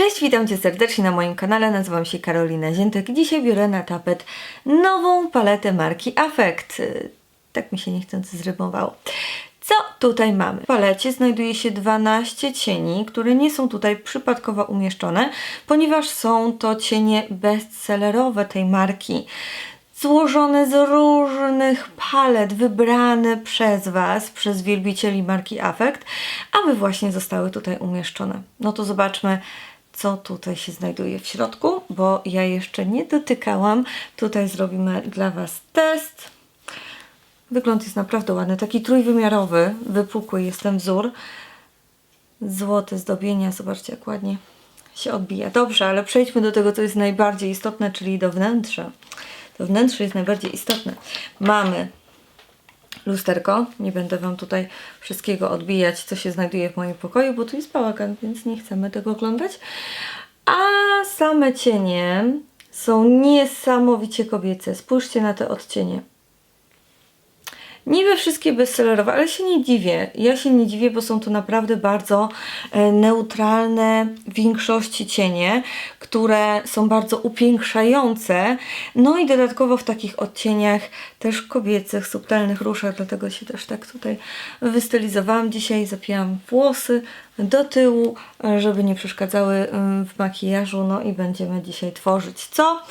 Cześć, witam Cię serdecznie na moim kanale, nazywam się Karolina Ziętek. Dzisiaj biorę na tapet nową paletę marki Affect. Tak mi się niechcący zrymowało. Co tutaj mamy? W palecie znajduje się 12 cieni, które nie są tutaj przypadkowo umieszczone, ponieważ są to cienie bestsellerowe tej marki złożone z różnych palet, wybrane przez Was, przez wielbicieli marki Affect, aby właśnie zostały tutaj umieszczone. No to zobaczmy, co tutaj się znajduje w środku, bo ja jeszcze nie dotykałam. Tutaj zrobimy dla Was test. Wygląd jest naprawdę ładny, taki trójwymiarowy, wypukły jest ten wzór. Złote zdobienia, zobaczcie jak ładnie się odbija. Dobrze, ale przejdźmy do tego, co jest najbardziej istotne, czyli do wnętrza. To wnętrze jest najbardziej istotne. Mamy lusterko. Nie będę Wam tutaj wszystkiego odbijać, co się znajduje w moim pokoju, bo tu jest bałagan, więc nie chcemy tego oglądać. A same cienie są niesamowicie kobiece. Spójrzcie na te odcienie. Niby wszystkie bestsellerowe, ale się nie dziwię. Ja się nie dziwię, bo są to naprawdę bardzo e, neutralne w większości cienie, które są bardzo upiększające. No i dodatkowo w takich odcieniach też kobiecych, subtelnych ruszach, dlatego się też tak tutaj wystylizowałam. Dzisiaj zapiłam włosy do tyłu, e, żeby nie przeszkadzały mm, w makijażu. No i będziemy dzisiaj tworzyć co?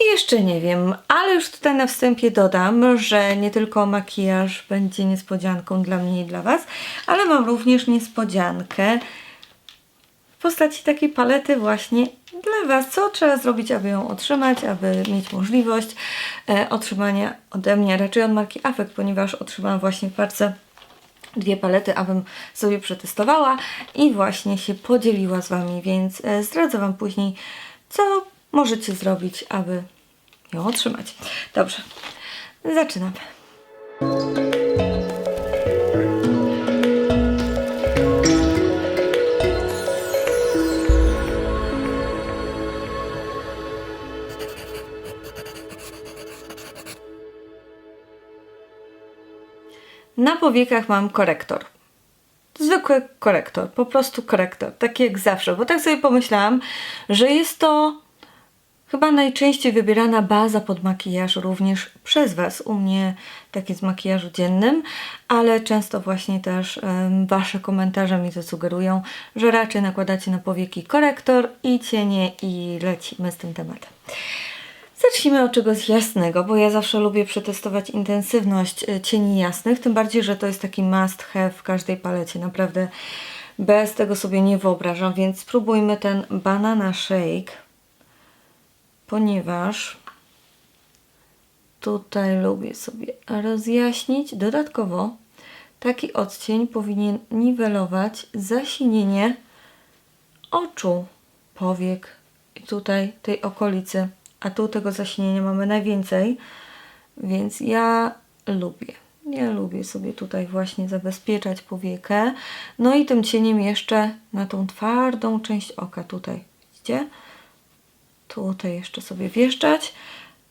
Jeszcze nie wiem, ale już tutaj na wstępie dodam, że nie tylko makijaż będzie niespodzianką dla mnie i dla Was, ale mam również niespodziankę w postaci takiej palety właśnie dla Was. Co trzeba zrobić, aby ją otrzymać, aby mieć możliwość e, otrzymania ode mnie, raczej od marki Affect, ponieważ otrzymałam właśnie w parce dwie palety, abym sobie przetestowała i właśnie się podzieliła z Wami, więc e, zdradzę Wam później, co możecie zrobić, aby ją otrzymać. Dobrze, zaczynamy. Na powiekach mam korektor. Zwykły korektor, po prostu korektor, taki jak zawsze, bo tak sobie pomyślałam, że jest to Chyba najczęściej wybierana baza pod makijaż również przez Was. U mnie tak jest w makijażu dziennym, ale często właśnie też um, Wasze komentarze mi to sugerują, że raczej nakładacie na powieki korektor i cienie i lecimy z tym tematem. Zacznijmy od czegoś jasnego, bo ja zawsze lubię przetestować intensywność e, cieni jasnych, tym bardziej, że to jest taki must have w każdej palecie. Naprawdę bez tego sobie nie wyobrażam, więc spróbujmy ten Banana Shake ponieważ tutaj lubię sobie rozjaśnić. Dodatkowo taki odcień powinien niwelować zasinienie oczu, powiek tutaj tej okolicy. A tu tego zasinienia mamy najwięcej, więc ja lubię. Ja lubię sobie tutaj właśnie zabezpieczać powiekę. No i tym cieniem jeszcze na tą twardą część oka tutaj. Widzicie? Tutaj jeszcze sobie wjeżdżać.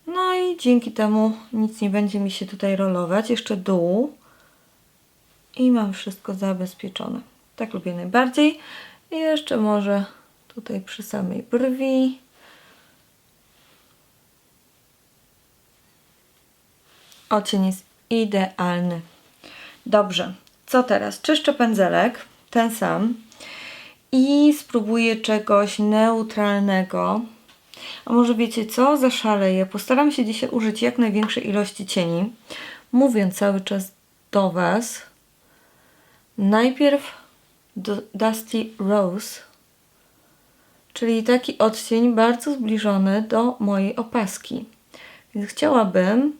No i dzięki temu nic nie będzie mi się tutaj rolować. Jeszcze dół. I mam wszystko zabezpieczone. Tak lubię najbardziej. I jeszcze może tutaj przy samej brwi. Ocień jest idealny. Dobrze, co teraz? Czyszczę pędzelek, ten sam. I spróbuję czegoś neutralnego. A może wiecie co? Zaszaleję. Postaram się dzisiaj użyć jak największej ilości cieni. Mówię cały czas do Was. Najpierw do Dusty Rose, czyli taki odcień bardzo zbliżony do mojej opaski. Więc chciałabym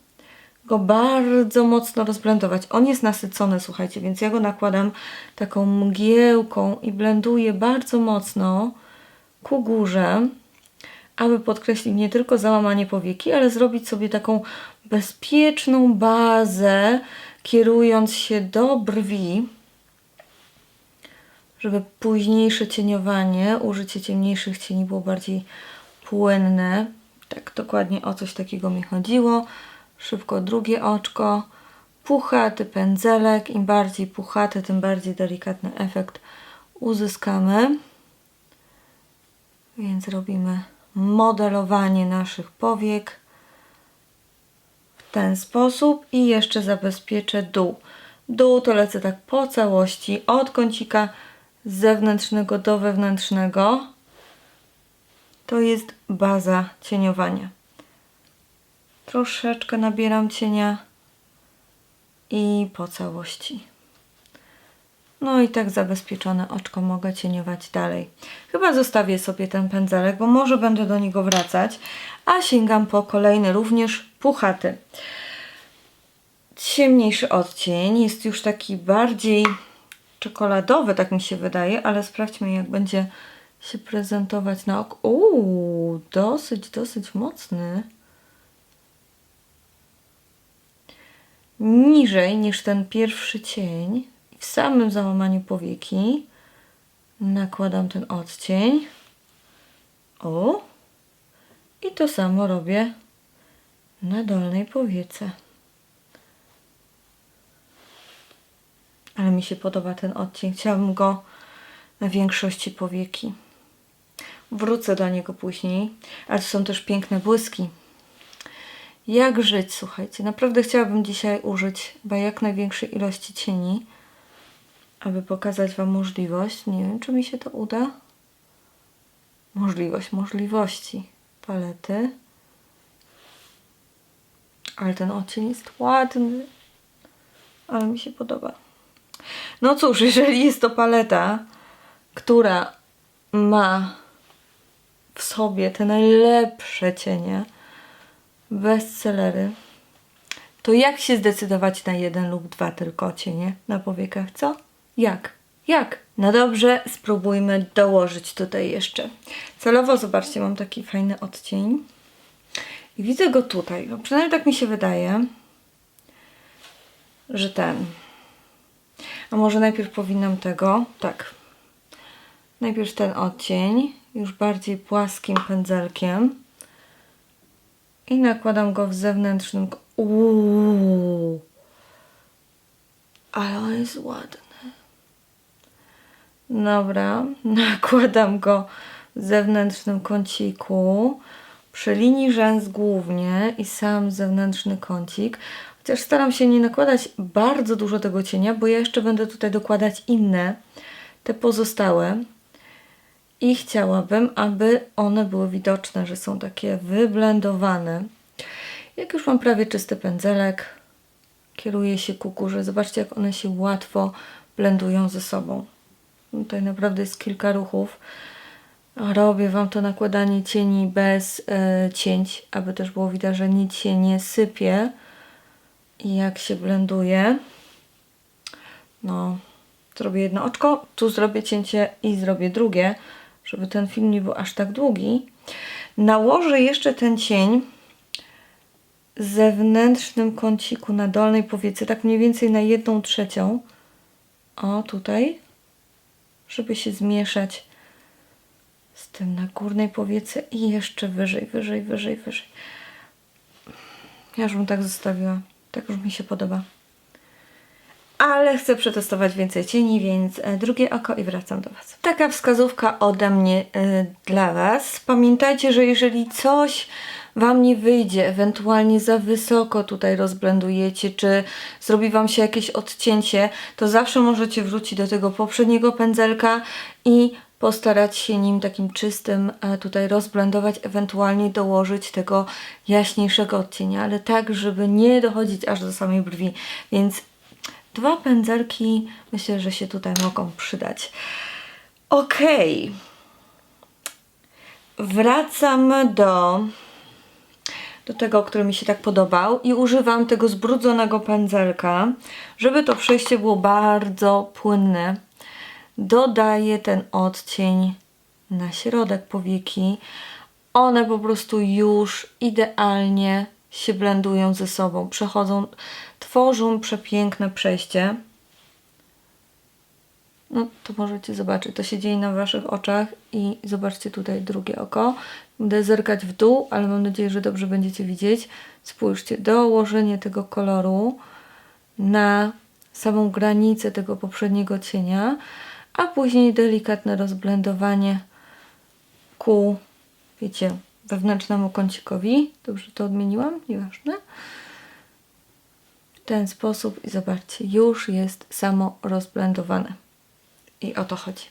go bardzo mocno rozblendować. On jest nasycony, słuchajcie, więc ja go nakładam taką mgiełką i blenduję bardzo mocno ku górze aby podkreślić nie tylko załamanie powieki, ale zrobić sobie taką bezpieczną bazę, kierując się do brwi, żeby późniejsze cieniowanie, użycie ciemniejszych cieni było bardziej płynne. Tak dokładnie o coś takiego mi chodziło. Szybko drugie oczko. Puchaty pędzelek. Im bardziej puchaty, tym bardziej delikatny efekt uzyskamy. Więc robimy modelowanie naszych powiek w ten sposób i jeszcze zabezpieczę dół. Dół to lecę tak po całości, od kącika zewnętrznego do wewnętrznego. To jest baza cieniowania. Troszeczkę nabieram cienia i po całości. No i tak zabezpieczone oczko mogę cieniować dalej. Chyba zostawię sobie ten pędzelek, bo może będę do niego wracać, a sięgam po kolejny, również puchaty. Ciemniejszy odcień, jest już taki bardziej czekoladowy, tak mi się wydaje, ale sprawdźmy jak będzie się prezentować na oko. Uuu, dosyć, dosyć mocny. Niżej niż ten pierwszy cień, w samym załamaniu powieki nakładam ten odcień. O! I to samo robię na dolnej powiece. Ale mi się podoba ten odcień. Chciałabym go na większości powieki. Wrócę do niego później, ale są też piękne błyski. Jak żyć, słuchajcie. Naprawdę chciałabym dzisiaj użyć chyba jak największej ilości cieni, aby pokazać Wam możliwość. Nie wiem, czy mi się to uda. Możliwość, możliwości palety. Ale ten odcień jest ładny. Ale mi się podoba. No cóż, jeżeli jest to paleta, która ma w sobie te najlepsze cienie, bestsellery, to jak się zdecydować na jeden lub dwa tylko cienie na powiekach, co? Jak? Jak? No dobrze, spróbujmy dołożyć tutaj jeszcze. Celowo, zobaczcie, mam taki fajny odcień. I widzę go tutaj. No, przynajmniej tak mi się wydaje, że ten. A może najpierw powinnam tego? Tak. Najpierw ten odcień, już bardziej płaskim pędzelkiem. I nakładam go w zewnętrznym. Uuu. Ale on jest ładny. Dobra, nakładam go w zewnętrznym kąciku, przy linii rzęs głównie i sam zewnętrzny kącik. Chociaż staram się nie nakładać bardzo dużo tego cienia, bo ja jeszcze będę tutaj dokładać inne, te pozostałe. I chciałabym, aby one były widoczne, że są takie wyblendowane. Jak już mam prawie czysty pędzelek, kieruję się ku górze. Zobaczcie, jak one się łatwo blendują ze sobą. Tutaj naprawdę jest kilka ruchów. Robię Wam to nakładanie cieni bez e, cięć, aby też było widać, że nic się nie sypie. I jak się blenduje. No, zrobię jedno oczko, tu zrobię cięcie i zrobię drugie, żeby ten film nie był aż tak długi. Nałożę jeszcze ten cień zewnętrznym kąciku na dolnej powiece, tak mniej więcej na jedną trzecią. O, tutaj żeby się zmieszać z tym na górnej powiece i jeszcze wyżej, wyżej, wyżej, wyżej. Ja już bym tak zostawiła. Tak już mi się podoba. Ale chcę przetestować więcej cieni, więc e, drugie oko i wracam do Was. Taka wskazówka ode mnie e, dla Was. Pamiętajcie, że jeżeli coś Wam nie wyjdzie, ewentualnie za wysoko tutaj rozblendujecie, czy zrobi Wam się jakieś odcięcie, to zawsze możecie wrócić do tego poprzedniego pędzelka i postarać się nim takim czystym e, tutaj rozblendować, ewentualnie dołożyć tego jaśniejszego odcienia, ale tak, żeby nie dochodzić aż do samej brwi. Więc dwa pędzelki myślę, że się tutaj mogą przydać. Okej. Wracam do do tego, który mi się tak podobał i używam tego zbrudzonego pędzelka, żeby to przejście było bardzo płynne. Dodaję ten odcień na środek powieki. One po prostu już idealnie się blendują ze sobą, przechodzą, tworzą przepiękne przejście. No to możecie zobaczyć, to się dzieje na Waszych oczach i zobaczcie tutaj drugie oko. Będę zerkać w dół, ale mam nadzieję, że dobrze będziecie widzieć. Spójrzcie, dołożenie tego koloru na samą granicę tego poprzedniego cienia, a później delikatne rozblendowanie ku, wiecie, wewnętrznemu kącikowi. Dobrze to odmieniłam? Nieważne. W ten sposób i zobaczcie, już jest samo rozblendowane. I o to chodzi.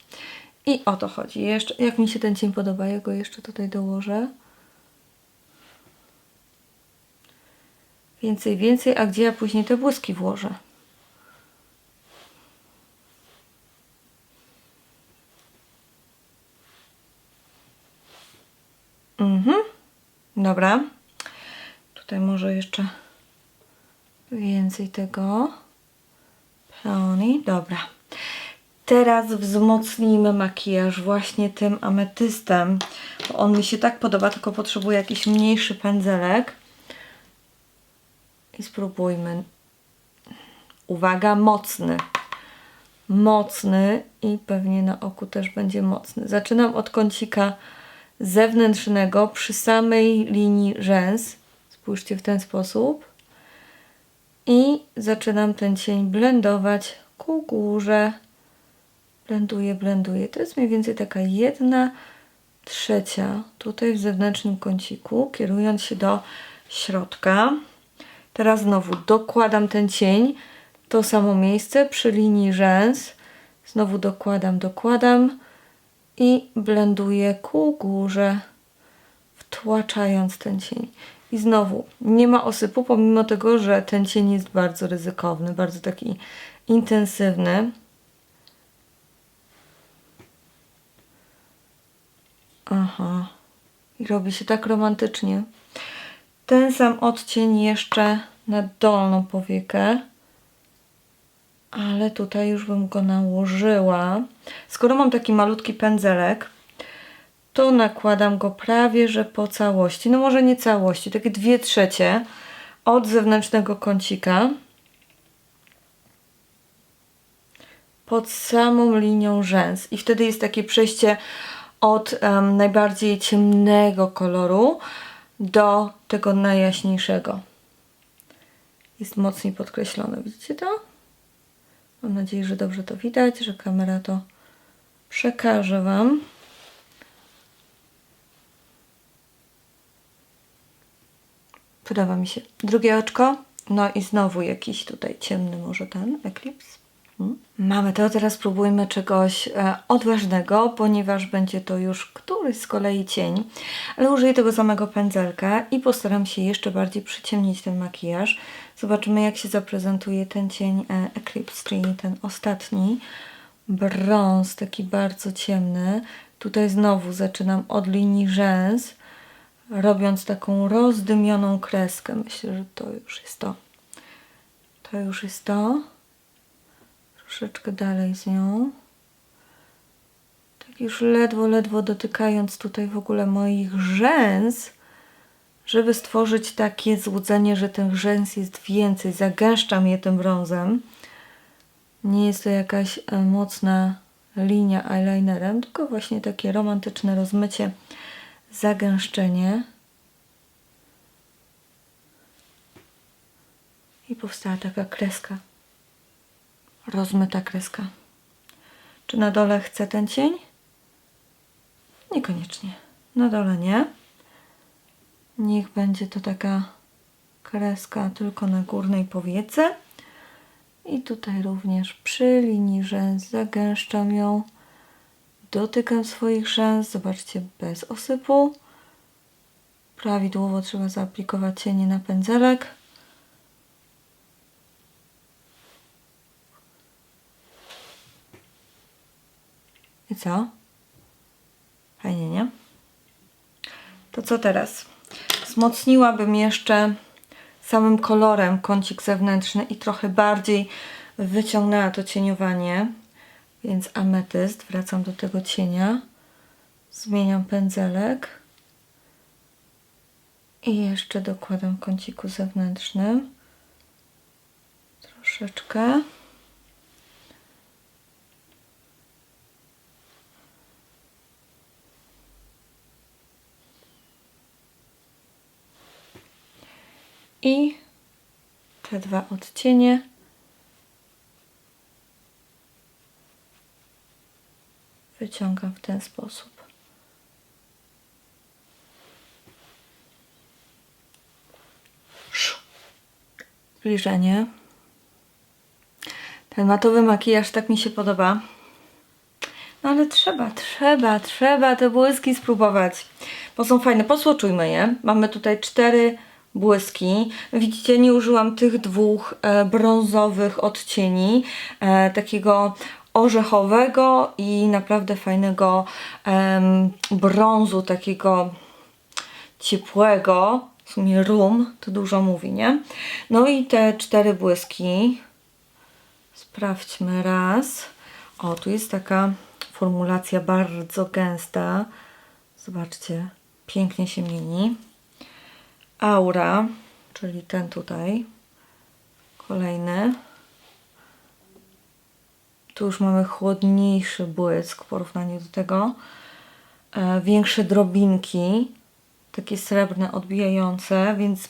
I o to chodzi. Jeszcze, jak mi się ten cień podoba, ja go jeszcze tutaj dołożę. Więcej, więcej, a gdzie ja później te błyski włożę? Mhm. Dobra. Tutaj może jeszcze więcej tego. Peony. Dobra. Teraz wzmocnijmy makijaż właśnie tym ametystem. Bo on mi się tak podoba, tylko potrzebuję jakiś mniejszy pędzelek. I spróbujmy. Uwaga, mocny. Mocny i pewnie na oku też będzie mocny. Zaczynam od kącika zewnętrznego przy samej linii rzęs. Spójrzcie w ten sposób. I zaczynam ten cień blendować ku górze. Blenduję, blenduję. To jest mniej więcej taka jedna trzecia tutaj w zewnętrznym kąciku, kierując się do środka. Teraz znowu dokładam ten cień, to samo miejsce przy linii rzęs. Znowu dokładam, dokładam i blenduję ku górze, wtłaczając ten cień. I znowu nie ma osypu, pomimo tego, że ten cień jest bardzo ryzykowny, bardzo taki intensywny. Aha. I robi się tak romantycznie. Ten sam odcień jeszcze na dolną powiekę. Ale tutaj już bym go nałożyła. Skoro mam taki malutki pędzelek, to nakładam go prawie, że po całości. No może nie całości, takie dwie trzecie od zewnętrznego kącika. Pod samą linią rzęs. I wtedy jest takie przejście od um, najbardziej ciemnego koloru do tego najjaśniejszego. Jest mocniej podkreślone. Widzicie to? Mam nadzieję, że dobrze to widać, że kamera to przekaże Wam. Podoba mi się. Drugie oczko. No i znowu jakiś tutaj ciemny może ten eklips. Mamy to, teraz spróbujmy czegoś e, odważnego, ponieważ będzie to już któryś z kolei cień, ale użyję tego samego pędzelka i postaram się jeszcze bardziej przyciemnić ten makijaż. Zobaczymy jak się zaprezentuje ten cień e, Eclipse, czyli ten ostatni brąz, taki bardzo ciemny. Tutaj znowu zaczynam od linii rzęs, robiąc taką rozdymioną kreskę. Myślę, że to już jest to. To już jest to troszeczkę dalej z nią. Tak już ledwo, ledwo dotykając tutaj w ogóle moich rzęs, żeby stworzyć takie złudzenie, że ten rzęs jest więcej. Zagęszczam je tym brązem. Nie jest to jakaś e, mocna linia eyelinerem, tylko właśnie takie romantyczne rozmycie, zagęszczenie. I powstała taka kreska rozmyta kreska. Czy na dole chcę ten cień? Niekoniecznie. Na dole nie. Niech będzie to taka kreska tylko na górnej powiece. I tutaj również przy linii rzęs zagęszczam ją. Dotykam swoich rzęs, zobaczcie, bez osypu. Prawidłowo trzeba zaaplikować cienie na pędzelek. Co? Fajnie, nie? To co teraz? Wzmocniłabym jeszcze samym kolorem kącik zewnętrzny i trochę bardziej wyciągnęła to cieniowanie. Więc ametyst, wracam do tego cienia. Zmieniam pędzelek. I jeszcze dokładam kąciku zewnętrznym. Troszeczkę. i te dwa odcienie. Wyciągam w ten sposób. Zbliżenie. Ten matowy makijaż tak mi się podoba. No ale trzeba, trzeba, trzeba te błyski spróbować, bo są fajne. Posłoczujmy je. Mamy tutaj cztery błyski. Widzicie, nie użyłam tych dwóch e, brązowych odcieni, e, takiego orzechowego i naprawdę fajnego brązu, takiego ciepłego. W sumie rum, to dużo mówi, nie? No i te cztery błyski. Sprawdźmy raz. O, tu jest taka formulacja bardzo gęsta. Zobaczcie, pięknie się mieni. Aura, czyli ten tutaj. Kolejny. Tu już mamy chłodniejszy błysk w porównaniu do tego. E, większe drobinki, takie srebrne, odbijające, więc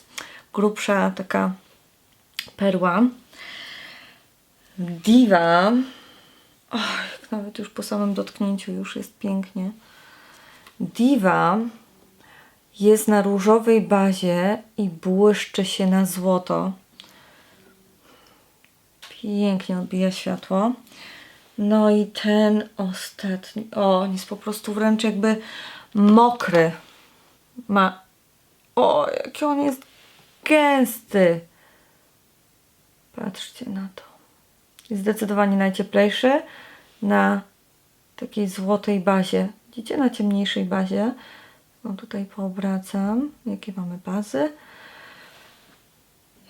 grubsza taka perła. Diva. Och, nawet już po samym dotknięciu już jest pięknie. Diva jest na różowej bazie i błyszczy się na złoto. Pięknie odbija światło. No i ten ostatni, o, on jest po prostu wręcz jakby mokry. Ma, o, jaki on jest gęsty. Patrzcie na to. Jest zdecydowanie najcieplejszy na takiej złotej bazie. Widzicie, na ciemniejszej bazie. No tutaj poobracam, jakie mamy bazy.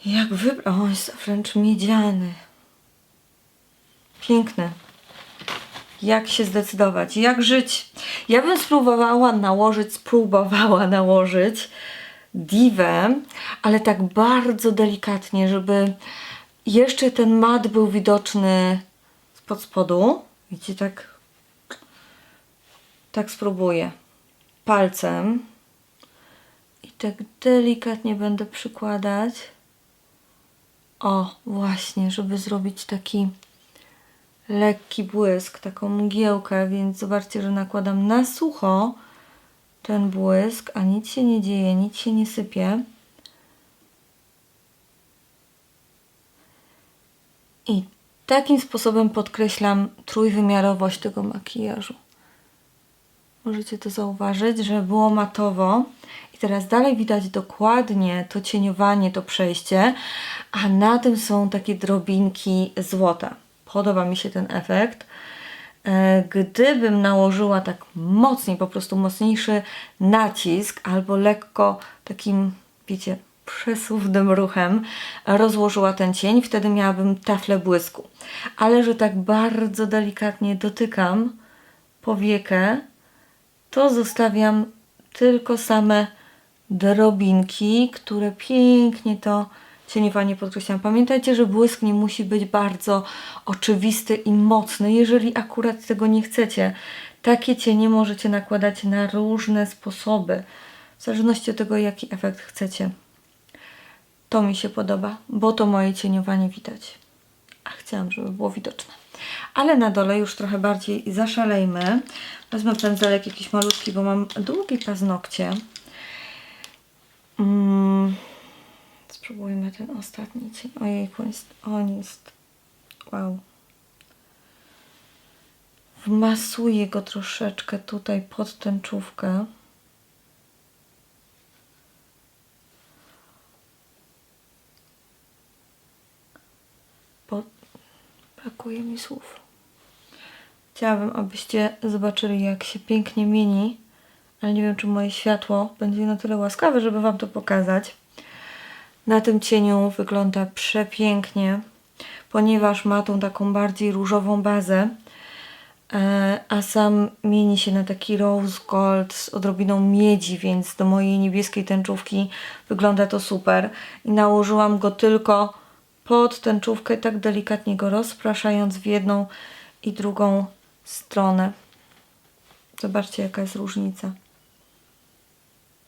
Jak wybrać? O, jest wręcz miedziany. Piękny. Jak się zdecydować? Jak żyć? Ja bym spróbowała nałożyć, spróbowała nałożyć diwę, ale tak bardzo delikatnie, żeby jeszcze ten mat był widoczny spod spodu. Widzicie, tak tak spróbuję palcem i tak delikatnie będę przykładać. O, właśnie, żeby zrobić taki lekki błysk, taką mgiełkę, więc zobaczcie, że nakładam na sucho ten błysk, a nic się nie dzieje, nic się nie sypie. I takim sposobem podkreślam trójwymiarowość tego makijażu. Możecie to zauważyć, że było matowo i teraz dalej widać dokładnie to cieniowanie, to przejście, a na tym są takie drobinki złota. Podoba mi się ten efekt. E, Gdybym nałożyła tak mocniej, po prostu mocniejszy nacisk albo lekko takim, wiecie, przesuwnym ruchem rozłożyła ten cień, wtedy miałabym taflę błysku. Ale że tak bardzo delikatnie dotykam powiekę, to zostawiam tylko same drobinki, które pięknie to cieniowanie podkreślam. Pamiętajcie, że błysk nie musi być bardzo oczywisty i mocny, jeżeli akurat tego nie chcecie. Takie cienie możecie nakładać na różne sposoby, w zależności od tego, jaki efekt chcecie. To mi się podoba, bo to moje cieniowanie widać. A chciałam, żeby było widoczne. Ale na dole już trochę bardziej zaszalejmy. Wezmę pędzelek jakiś malutki, bo mam długie paznokcie. Mm. Spróbujmy ten ostatni cień. Ojejku, jest, on jest... Wow. Wmasuję go troszeczkę tutaj pod tęczówkę. Pod... Brakuje mi słów. Chciałabym, abyście zobaczyli, jak się pięknie mieni, ale nie wiem, czy moje światło będzie na tyle łaskawe, żeby Wam to pokazać. Na tym cieniu wygląda przepięknie, ponieważ ma tą taką bardziej różową bazę, e, a sam mieni się na taki rose gold z odrobiną miedzi, więc do mojej niebieskiej tęczówki wygląda to super. I nałożyłam go tylko pod tęczówkę, tak delikatnie go rozpraszając w jedną i drugą stronę. Zobaczcie, jaka jest różnica.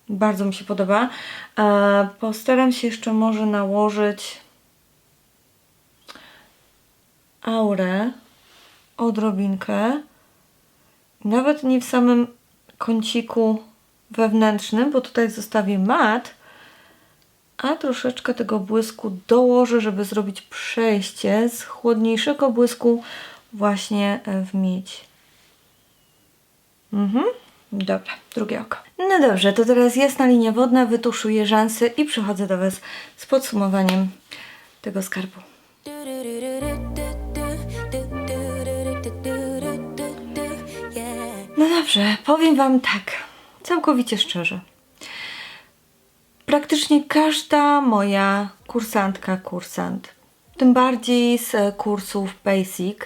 Bardzo mi się podoba. E, postaram się jeszcze może nałożyć aurę, odrobinkę. Nawet nie w samym kąciku wewnętrznym, bo tutaj zostawię mat, a troszeczkę tego błysku dołożę, żeby zrobić przejście z chłodniejszego błysku właśnie e, w miedź. Mhm. Dobra, drugie oko. No dobrze, to teraz jasna linia wodna, wytuszuję rzęsy i przychodzę do Was z podsumowaniem tego skarbu. No dobrze, powiem Wam tak, całkowicie szczerze. Praktycznie każda moja kursantka, kursant, tym bardziej z kursów Basic,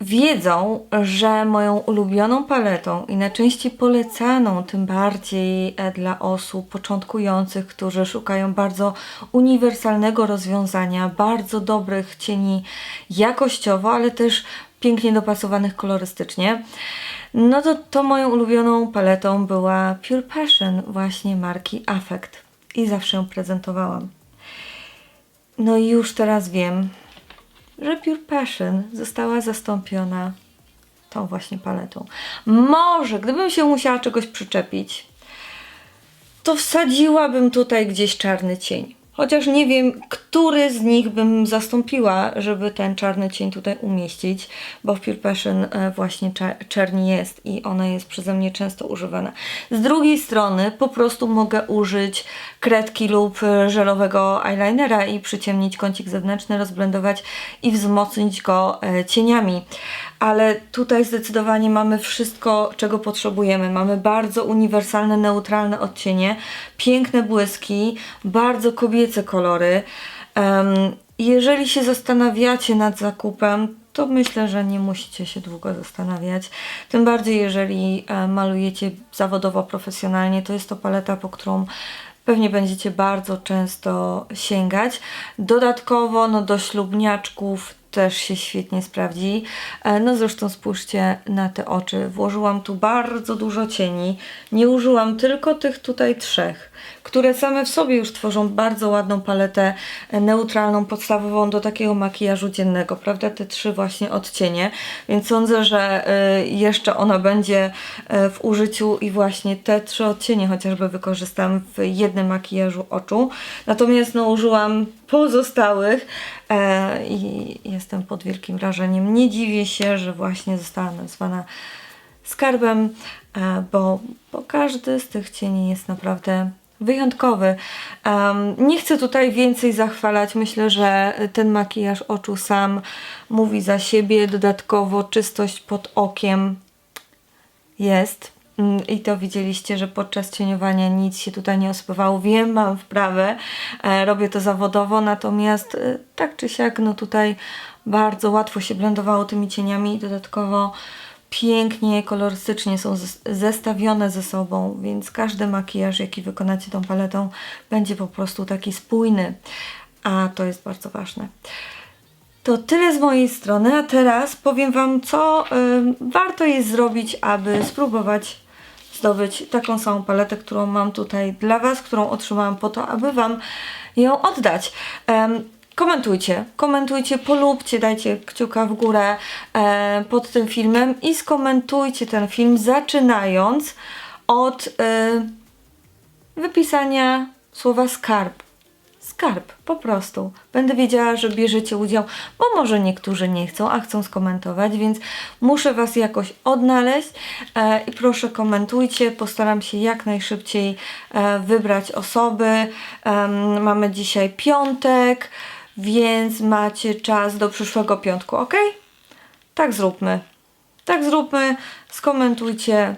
wiedzą, że moją ulubioną paletą i najczęściej polecaną, tym bardziej e, dla osób początkujących, którzy szukają bardzo uniwersalnego rozwiązania, bardzo dobrych cieni jakościowo, ale też pięknie dopasowanych kolorystycznie. No to, to moją ulubioną paletą była Pure Passion właśnie marki Affect i zawsze ją prezentowałam. No i już teraz wiem, że Pure Passion została zastąpiona tą właśnie paletą. Może, gdybym się musiała czegoś przyczepić, to wsadziłabym tutaj gdzieś czarny cień. Chociaż nie wiem, który z nich bym zastąpiła, żeby ten czarny cień tutaj umieścić, bo w Pure Passion e, właśnie czerni jest i ona jest przeze mnie często używana. Z drugiej strony po prostu mogę użyć kredki lub e, żelowego eyelinera i przyciemnić kącik zewnętrzny, rozblendować i wzmocnić go e, cieniami ale tutaj zdecydowanie mamy wszystko, czego potrzebujemy. Mamy bardzo uniwersalne, neutralne odcienie, piękne błyski, bardzo kobiece kolory. Jeżeli się zastanawiacie nad zakupem, to myślę, że nie musicie się długo zastanawiać. Tym bardziej, jeżeli e, malujecie zawodowo, profesjonalnie, to jest to paleta, po którą pewnie będziecie bardzo często sięgać. Dodatkowo no, do ślubniaczków też się świetnie sprawdzi. E, No zresztą spójrzcie na te oczy. Włożyłam tu bardzo dużo cieni. Nie użyłam tylko tych tutaj trzech, które same w sobie już tworzą bardzo ładną paletę e, neutralną, podstawową do takiego makijażu dziennego, prawda? Te trzy właśnie odcienie, więc sądzę, że e, jeszcze ona będzie e, w użyciu i właśnie te trzy odcienie chociażby wykorzystam w jednym makijażu oczu. Natomiast no użyłam pozostałych e, i jestem pod wielkim wrażeniem. Nie dziwię się, że właśnie została nazwana skarbem, e, bo, bo każdy z tych cieni jest naprawdę wyjątkowy. Em, nie chcę tutaj więcej zachwalać. Myślę, że ten makijaż oczu sam mówi za siebie. Dodatkowo czystość pod okiem jest. Mm, I to widzieliście, że podczas cieniowania nic się tutaj nie osypywało. Wiem, mam wprawę, e, robię to zawodowo, natomiast e, tak czy siak, no tutaj bardzo łatwo się blendowało tymi cieniami i dodatkowo pięknie, kolorystycznie są zes- zestawione ze sobą, więc każdy makijaż, jaki wykonacie tą paletą, będzie po prostu taki spójny, a to jest bardzo ważne. To tyle z mojej strony, a teraz powiem Wam, co ym, warto jest zrobić, aby spróbować zdobyć taką samą paletę, którą mam tutaj dla Was, którą otrzymałam po to, aby Wam ją oddać. Komentujcie, komentujcie, polubcie, dajcie kciuka w górę e, pod tym filmem i skomentujcie ten film, zaczynając od e, wypisania słowa skarb skarb, po prostu. Będę wiedziała, że bierzecie udział, bo może niektórzy nie chcą, a chcą skomentować, więc muszę Was jakoś odnaleźć e, i proszę komentujcie, postaram się jak najszybciej e, wybrać osoby. Em, mamy dzisiaj piątek, więc macie czas do przyszłego piątku, ok? Tak zróbmy. Tak zróbmy, skomentujcie.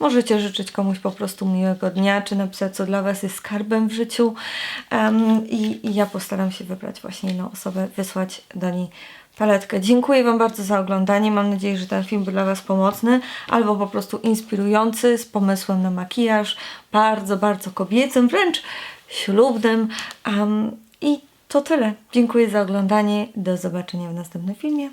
Możecie życzyć komuś po prostu miłego dnia, czy napisać, co dla Was jest skarbem w życiu. Em, i, I ja postaram się wybrać właśnie inną osobę, wysłać do niej paletkę. Dziękuję Wam bardzo za oglądanie. Mam nadzieję, że ten film był dla Was pomocny albo po prostu inspirujący z pomysłem na makijaż. Bardzo, bardzo kobiecym, wręcz ślubnym. I to tyle. Dziękuję za oglądanie. Do zobaczenia w następnym filmie.